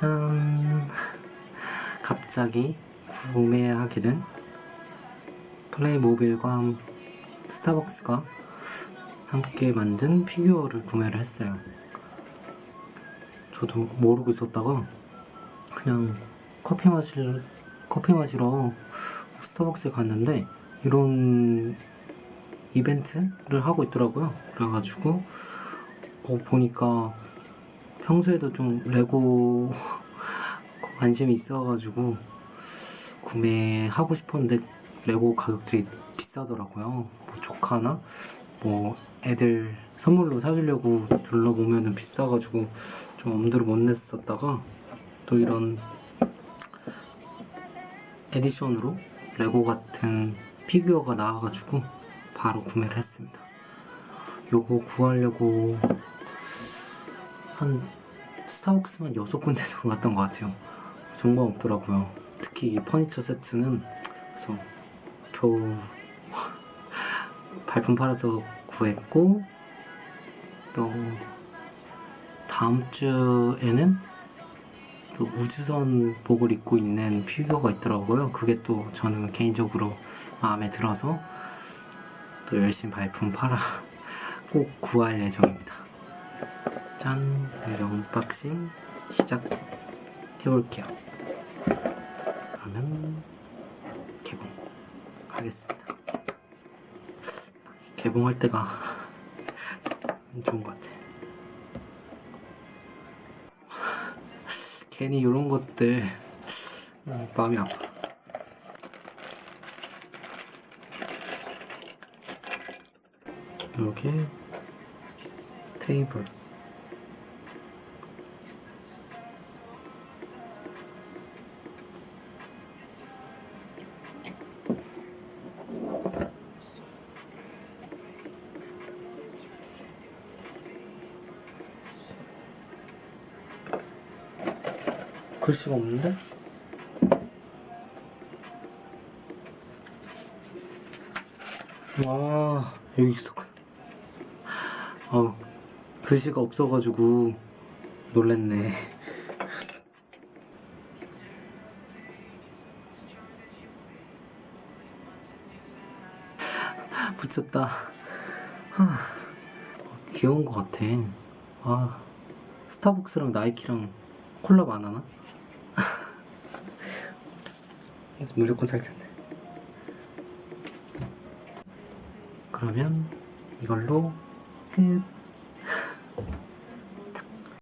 짠 갑자기 구매하게 된 플레이모빌과 스타벅스가 함께 만든 피규어를 구매를 했어요 저도 모르고 있었다가 그냥 커피 마실 커피 마시러 스타벅스에 갔는데 이런 이벤트를 하고 있더라고요. 그래가지고 어, 보니까 평소에도 좀 레고 관심이 있어가지고 구매하고 싶었는데 레고 가격들이 비싸더라고요. 뭐 조카나 뭐 애들 선물로 사주려고 둘러보면은 비싸가지고 좀 엄두를 못 냈었다가 또 이런 에디션으로 레고 같은 피규어가 나와가지고 바로 구매를 했습니다. 요거 구하려고 한 스타벅스만 6군데 돌아갔던 것 같아요. 정말 없더라고요. 특히 이 퍼니처 세트는 그래서 겨우 발품 팔아서 구했고 또 다음 주에는 또 우주선 복을 입고 있는 피규어가 있더라고요. 그게 또 저는 개인적으로 마음에 들어서 또 열심히 발품 팔아 꼭 구할 예정입니다. 짠! 이제 언박싱 시작해볼게요. 그러면 개봉하겠습니다. 개봉할 때가 좋은 것 같아. 괜히 이런 것들 음, 마음이 아파. 이렇게 테이블 글씨가 없는데? 아 여기 있었구나 아 글씨가 없어가지고 놀랬네 붙였다 하, 귀여운 것 같아 아 스타벅스랑 나이키랑 콜라보 안 하나? 무조건 살 텐데. 그러면 이걸로 끝.